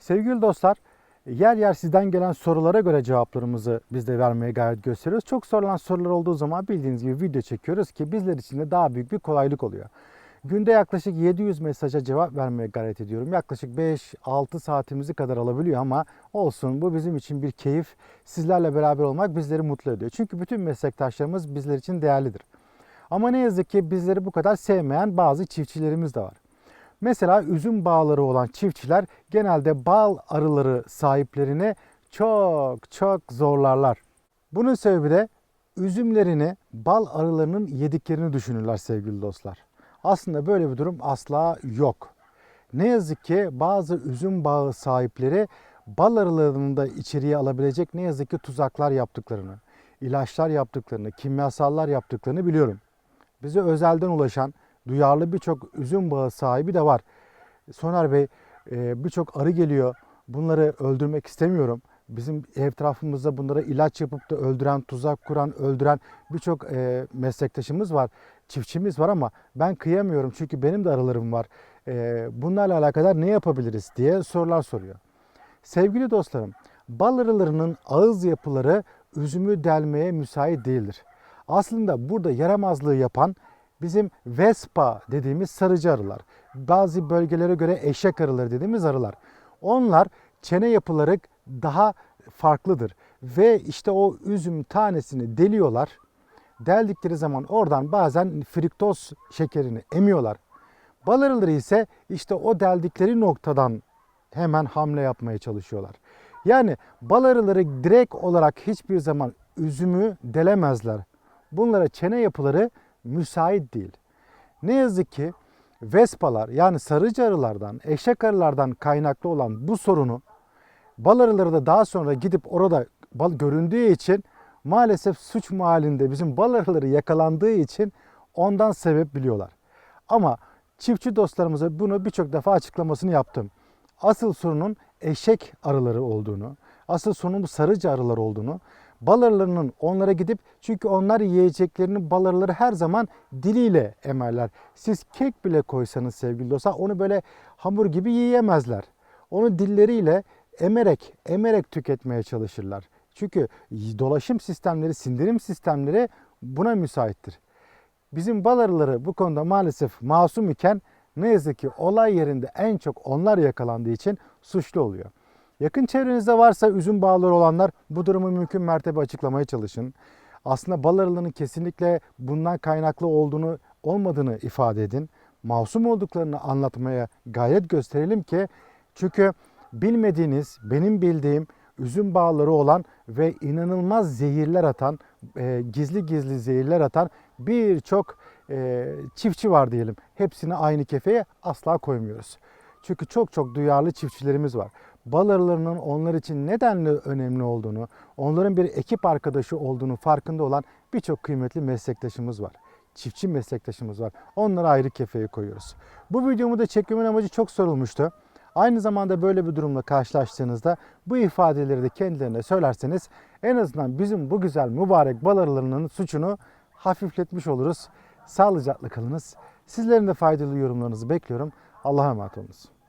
Sevgili dostlar, yer yer sizden gelen sorulara göre cevaplarımızı biz de vermeye gayret gösteriyoruz. Çok sorulan sorular olduğu zaman bildiğiniz gibi video çekiyoruz ki bizler için de daha büyük bir kolaylık oluyor. Günde yaklaşık 700 mesaja cevap vermeye gayret ediyorum. Yaklaşık 5-6 saatimizi kadar alabiliyor ama olsun bu bizim için bir keyif. Sizlerle beraber olmak bizleri mutlu ediyor. Çünkü bütün meslektaşlarımız bizler için değerlidir. Ama ne yazık ki bizleri bu kadar sevmeyen bazı çiftçilerimiz de var. Mesela üzüm bağları olan çiftçiler genelde bal arıları sahiplerini çok çok zorlarlar. Bunun sebebi de üzümlerini bal arılarının yediklerini düşünürler sevgili dostlar. Aslında böyle bir durum asla yok. Ne yazık ki bazı üzüm bağı sahipleri bal arılarını da içeriye alabilecek ne yazık ki tuzaklar yaptıklarını, ilaçlar yaptıklarını, kimyasallar yaptıklarını biliyorum. Bize özelden ulaşan duyarlı birçok üzüm bağı sahibi de var. Soner Bey e, birçok arı geliyor. Bunları öldürmek istemiyorum. Bizim etrafımızda bunlara ilaç yapıp da öldüren, tuzak kuran, öldüren birçok e, meslektaşımız var. Çiftçimiz var ama ben kıyamıyorum çünkü benim de arılarım var. E, bunlarla alakadar ne yapabiliriz diye sorular soruyor. Sevgili dostlarım, bal arılarının ağız yapıları üzümü delmeye müsait değildir. Aslında burada yaramazlığı yapan bizim Vespa dediğimiz sarıcı arılar. Bazı bölgelere göre eşek arıları dediğimiz arılar. Onlar çene yapıları daha farklıdır. Ve işte o üzüm tanesini deliyorlar. Deldikleri zaman oradan bazen friktoz şekerini emiyorlar. Bal arıları ise işte o deldikleri noktadan hemen hamle yapmaya çalışıyorlar. Yani bal arıları direkt olarak hiçbir zaman üzümü delemezler. Bunlara çene yapıları müsait değil. Ne yazık ki Vespalar yani sarıcı arılardan, eşek arılardan kaynaklı olan bu sorunu bal arıları da daha sonra gidip orada bal göründüğü için maalesef suç mahallinde bizim bal arıları yakalandığı için ondan sebep biliyorlar. Ama çiftçi dostlarımıza bunu birçok defa açıklamasını yaptım. Asıl sorunun eşek arıları olduğunu, asıl sorunun bu sarıcı arılar olduğunu, bal arılarının onlara gidip çünkü onlar yiyeceklerini bal arıları her zaman diliyle emerler. Siz kek bile koysanız sevgili dostlar onu böyle hamur gibi yiyemezler. Onu dilleriyle emerek, emerek tüketmeye çalışırlar. Çünkü dolaşım sistemleri, sindirim sistemleri buna müsaittir. Bizim bal arıları bu konuda maalesef masum iken ne yazık ki olay yerinde en çok onlar yakalandığı için suçlu oluyor. Yakın çevrenizde varsa üzüm bağları olanlar bu durumu mümkün mertebe açıklamaya çalışın. Aslında bal arılarının kesinlikle bundan kaynaklı olduğunu olmadığını ifade edin. Masum olduklarını anlatmaya gayret gösterelim ki çünkü bilmediğiniz, benim bildiğim üzüm bağları olan ve inanılmaz zehirler atan, e, gizli gizli zehirler atan birçok e, çiftçi var diyelim. Hepsini aynı kefeye asla koymuyoruz. Çünkü çok çok duyarlı çiftçilerimiz var. Bal arılarının onlar için nedenli önemli olduğunu, onların bir ekip arkadaşı olduğunu farkında olan birçok kıymetli meslektaşımız var. Çiftçi meslektaşımız var. Onları ayrı kefeye koyuyoruz. Bu videomu da çekmemin amacı çok sorulmuştu. Aynı zamanda böyle bir durumla karşılaştığınızda bu ifadeleri de kendilerine söylerseniz en azından bizim bu güzel mübarek bal arılarının suçunu hafifletmiş oluruz. Sağlıcakla kalınız. Sizlerin de faydalı yorumlarınızı bekliyorum. Allah'a emanet olunuz.